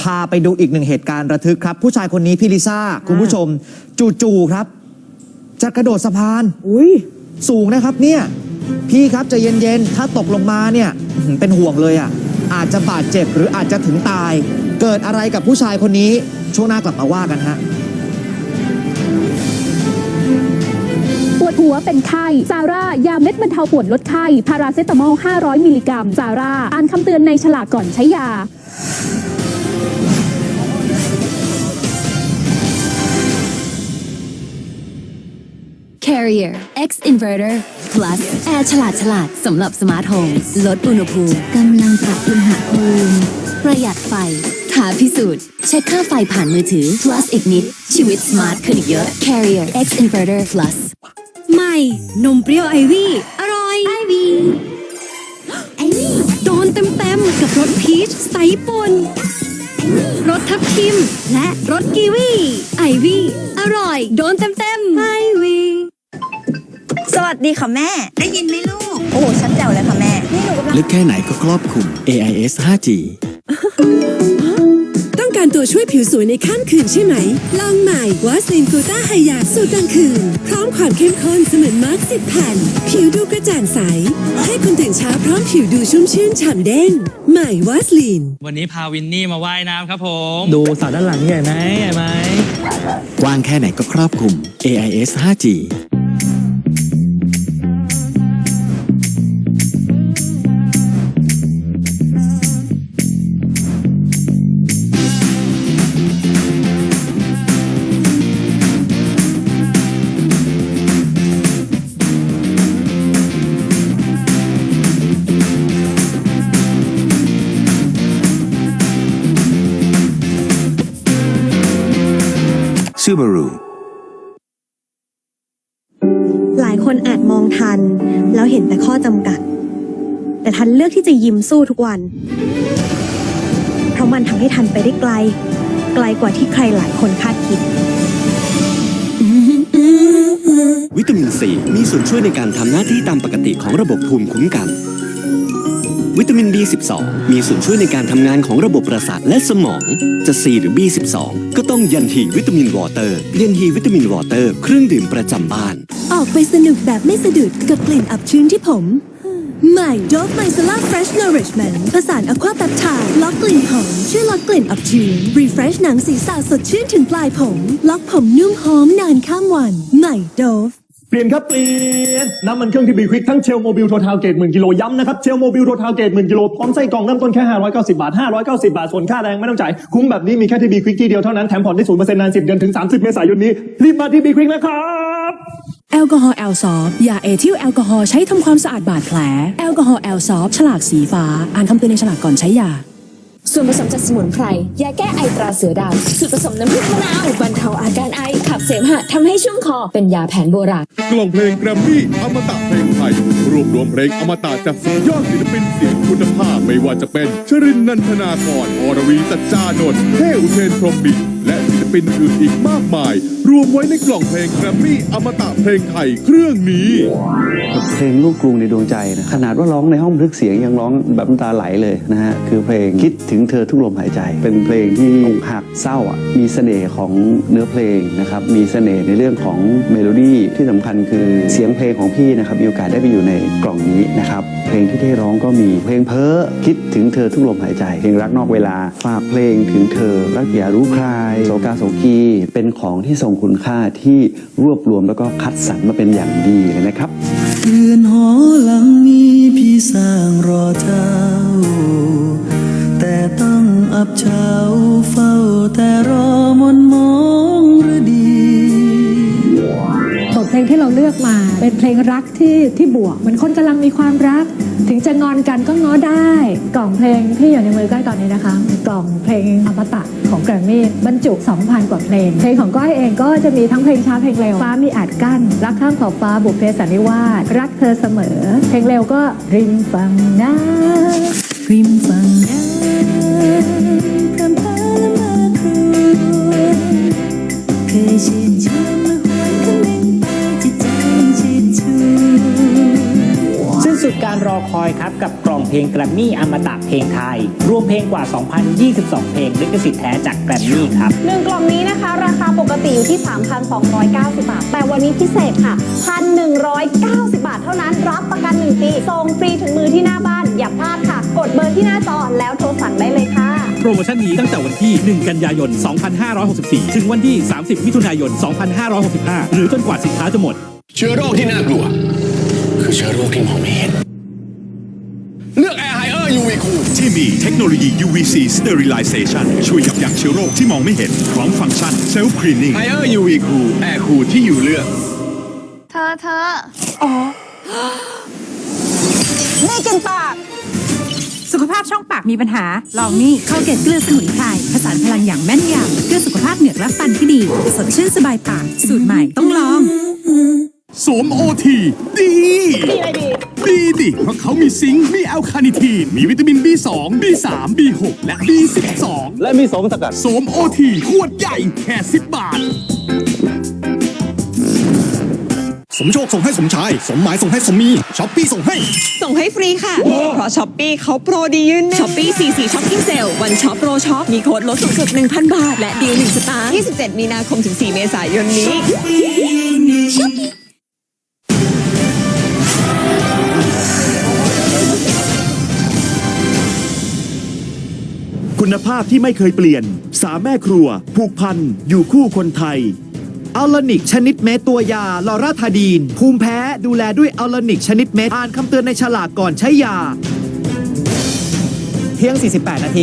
พาไปดูอีกหนึ่งเหตุการณ์ระทึกครับ ผู้ชายคนนี้พี่ลิซ่าคุณผู้ชม จู่ๆครับ จะกระโดดสะพาน อุ้ยสูงนะครับเนี่ย พี่ครับใจะเย็นๆ ถ้าตกลงมาเนี่ยอื้อหือเป็นห่วงเลยอะ อาจจะบาดเจ็บหรืออาจจะถึงตาย เกิดอะไรกับผู้ชายคนนี้ ช่วงหน้ากลับมาว่ากันฮะปวดหัวเป็นไข้ ซาร่า ยาเม็ดบรรเทาปวดลดไข้ พาราเซตามอล 500 มิลลิกรัม ซาร่า อ่านคำเตือนในฉลากก่อนใช้ยา Carrier X Inverter Plus แอร์ฉลาดฉลาดสำหรับสมาร์ทโฮมลดอุณหภูมิกำลังปรับอุณหภูมิประหยัดไฟท้าพิสูจน์เช็คค่าไฟผ่านมือถือ Plus อีกนิด ชีวิตสมาร์ทขึ้นอีกเยอะ Carrier X Inverter Plus ใหม่ นมเปรี้ยวไอวี่ อร่อย ไอวี่ไอวี่โดนเต็มๆกับรสพีชใสป่นรสทับทิม และรสกีวี ไอวี่ อร่อย โดนเต็มๆไอวี่ส วัสดีค่ะแม่ ได้ยินไหมลูก โอ้โหชัดแจ๋วเลยค่ะแม่ นี่หนูกำลังลึกแค่ไหนก็ครอบคลุม AIS 5G ต้องการตัวช่วยผิวสวยในข้ามคืนใช่ไหม ลองใหม่วาสลินกูต้าไฮยาสูตรกลางคืน พร้อมความเข้มข้นเสมือนมาร์กสิบแผ่น ผิวดูกระจ่างใส ให้คุณตื่นเช้าพร้อมผิวดูชุ่มชื่นฉ่ำเด้ง ใหม่วาสลิน วันนี้พาวินนี่มาว่ายน้ำครับผม ดูสระด้านหลังใหญ่ไหมใหญ่ไหมกว้างแค่ไหนก็ครอบคลุม AIS 5G หลายคนอาจมองทัน แล้วเห็นแต่ข้อจำกัด แต่ทันเลือกที่จะยิ้มสู้ทุกวัน เพราะมันทำให้ทันไปได้ไกล ไกลกว่าที่ใครหลายคนคาดคิด วิตามินซีมีส่วนช่วยในการทำหน้าที่ตามปกติของระบบภูมิคุ้มกัน วิตามิน B12 มีส่วนช่วยในการทำงานของระบบประสาทและสมอง จะ C หรือ B12 ก็ต้องยันฮีวิตามินวอเตอร์ยันฮีวิตามินวอเตอร์เครื่องดื่มประจำบ้าน ออกไปสนุกแบบไม่สะดุดกับกลิ่นอับชื้นที่ผม ใหม่ Dove Micellar Fresh Nourishment ผสานอะควาแปปไทด์ล็อกกลิ่นหอมช่วยลดกลิ่นอับชื้น Refresh หนังศีรษะสดชื่นถึงปลายผม ล็อกผมนุ่มหอมนานข้ามวัน ใหม่ Dove เปลี่ยนครับเปลี่ยนน้ำมันเครื่องที่บีควิกทั้งเชลโมบิลโททาวเกตหมื่นกิโลย้ำนะครับเชลโมบิลโททาวเกตหมื่นกิโลพร้อมไส้กรองเริ่มต้นแค่ 590 บาท 590 บาท ส่วนค่าแรงไม่ต้องจ่าย คุ้มแบบนี้มีแค่ที่บีควิกที่เดียวเท่านั้น แถมผ่อนได้ศูนย์เปอร์เซ็นต์นาน 10 เดือนถึง 30 เมษายนนี้ รีบมาที่บีควิกนะครับ แอลกอฮอล์แอลซอฟยาเอทิลแอลกอฮอล์ใช้ทำความสะอาดบาดแผล แอลกอฮอล์แอลซอฟฉลากสีฟ้า อ่านคำเตือนในฉลากก่อนใช้ยา ส่วนผสมจากสมุนไพร ยาแก้ไอตราเสือดาวสูตรผสมน้ำผึ้งมะนาวบรรเทาอาการไอ ขับเสมหะทำให้ชุ่มคอ เป็นยาแผนโบราณ กล่องเพลงแกรมมี่อมตะเพลงไทยรวบรวมเพลงอมตะจากสุดยอดศิลปินเสียงคุณภาพไม่ว่าจะเป็นชรินทร์นันทนากรอรวีสัจจานนท์เทอุเทนพรหมดินและศิลปินอื่นอีกมากมาย รวมไว้ในกล่องเพลงแกรมมี่อมตะเพลงไทยเครื่องนี้เพลงลูกกรุงในดวงใจนะขนาดว่าร้องในห้องบันทึกเสียงยังร้องแบบน้ำตาไหลเลยนะฮะคือเพลงคิดถึงเธอทุกลมหายใจ เป็นเพลงที่อกหักเศร้าอะมีเสน่ห์ของเนื้อเพลงนะครับมีเสน่ห์ในเรื่องของเมโลดี้ที่สำคัญคือเสียงเพลงของพี่นะครับมีโอกาสได้ไปอยู่ในกล่องนี้นะครับเพลงที่ได้ร้องก็มีเพลงเพ้อคิดถึงเธอทุกลมหายใจ เพลงรักนอกเวลาฝากเพลงถึงเธอรักอย่ารู้ใครโศกาโศกีเป็นของที่ทรงคุณค่าที่รวบรวมแล้วก็คัดสรรมาเป็นอย่างดีเลยนะครับเรือนหอหลังนี้พี่สร้างรอเจ้า งที่เราเลือกมา เป็นเพลงรักที่ที่บวกเหมือนคนกำลังมีความรัก ถึงจะงอนกันก็ง้อได้ กล่องเพลงที่อยู่ในมือก้อยตอนนี้นะคะกล่องเพลงอมตะของแกรมมี่บรรจุ 2,000 กว่าเพลง เพลงของก้อยเองก็จะมีทั้งเพลงช้าเพลงเร็วฟ้ามีอาจกั้น รักข้ามขอบฟ้าบุพเพสันนิวาสรักเธอเสมอ เพลงเร็วก็ริมฝั่งน้ริมฝั่งน้ำพรำพาละมาครวเคยชื่น คอยครับกับกล่องเพลงแกรมมี่อมตะเพลงไทย รวมเพลงกว่า 2,022 เพลงลิขสิทธิ์แท้จากแกรมมี่ครับหนึ่งกล่องนี้นะคะ ราคาปกติอยู่ที่ 3,290 บาท แต่วันนี้พิเศษค่ะ 1,190 บาทเท่านั้น รับประกัน 1 ปีส่งฟรีถึงมือที่หน้าบ้าน อย่าพลาดค่ะ กดเบอร์ที่หน้าจอแล้วโทรสั่งได้เลยค่ะ โปรโมชั่นนี้ตั้งแต่วันที่ 1 กันยายน 2564 ถึงวันที่ 30 มิถุนายน 2565 หรือจนกว่าสินค้าจะหมด เชื้อโรคที่น่ากลัว คือเชื้อโรคที่มองไม่เห็น ที่มีเทคโนโลยี UVC Sterilization ช่วยยับยั้งเชื้อโรคที่มองไม่เห็น พร้อมฟังก์ชัน Self Cleaning Higher UV Cool Air Cool ที่อยู่เลือก เธอเธออ๋อนี่กินปาก สุขภาพช่องปากมีปัญหา ลองนี่เข้าเกตเกลือสมุนไพรผสานพลังอย่างแม่นยำเพื่อสุขภาพเหงือกและฟันที่ดี สดชื่นสบายปาก สูตรใหม่ต้องลองสวมโอทีดีดีดิ เพราะเขามีซิงค์ มีแอลคาเนิทีน มีวิตามิน B2 B3 B6 และ B12 และมีสมสกัดสวมโอทีขวดใหญ่แค่10 บาท สมโชคส่งให้สมชาย สมหมายส่งให้สมมีช้อปปี้ส่งให้ ส่งให้ฟรีค่ะ เพราะช้อปปี้เขาโปรดียืนช้อปปี้44ช้อปปิ้งเซลวันช็อปโปรช็อปมีโค้ดลดสูงสุด 1,000 บาท และดีล1สตางค์27 มีนาคมถึง 4 เมษายนนี้ คุณภาพที่ไม่เคยเปลี่ยน สามแม่ครัว ผูกพัน อยู่คู่คนไทยอัลลนิกชนิดเม็ดตัวยาลอราทาดีน ภูมิแพ้ดูแลด้วยอัลลนิกชนิดเม็ดอ่านคำเตือนในฉลากก่อนใช้ยาเพียง 48 นาที